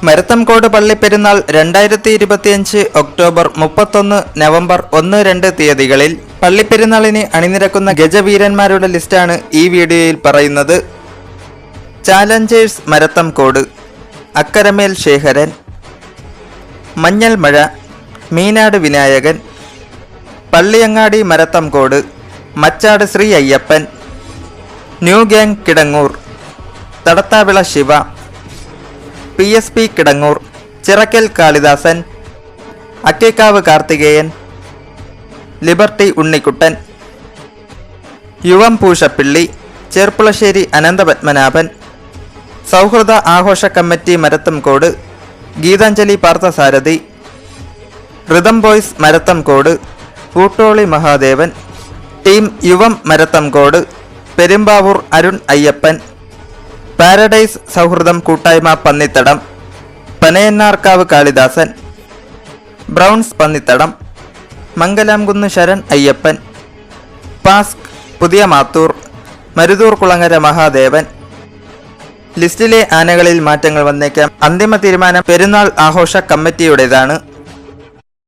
മരത്തംകോട് പള്ളിപ്പെരുന്നാൾ രണ്ടായിരത്തി ഇരുപത്തിയഞ്ച് ഒക്ടോബർ മുപ്പത്തൊന്ന് നവംബർ ഒന്ന് രണ്ട് തീയതികളിൽ പള്ളിപ്പെരുന്നാളിന് അണിനിരക്കുന്ന ഗജവീരന്മാരുടെ ലിസ്റ്റാണ് ഈ വീഡിയോയിൽ പറയുന്നത്. ചാലഞ്ചേഴ്സ് മരത്തംകോട് അക്കരമേൽ ശേഖരൻ മഞ്ഞൾ മഴ Meenad Vinayakan Palliyangadi Marathamcode Machad Sree Ayyappan new gang Kidangoor Thadathavila Siva P S P Kidangoor Chirakkal Kalidasan Akkekkavu Karthikeyan liberty Unnikuttan Yuvam Pooshappilly Cherpulassery Ananthapadmanabhan സൗഹൃദ ആഘോഷ committee Marathamcode Geethanjali Parthasarathy rhythm boys Marathamcode Koottoli Mahadevan team Yuvam Marathamcode Perumbavoor Arun Ayyappan paradise സൗഹൃദം കൂട്ടായ്മ Pannithadam Panayannarkavu Kalidasan browns Pannithadam Mangalamkunnu Saran Ayyappan പാസ്ക് പുതിയ മാത്തൂർ മരുതൂർ കുളങ്ങര മഹാദേവൻ. ലിസ്റ്റിലെ ആനകളിൽ മാറ്റങ്ങൾ വന്നേക്കാം. അന്തിമ തീരുമാനം പെരുന്നാൾ ആഘോഷ കമ്മിറ്റിയുടേതാണ്.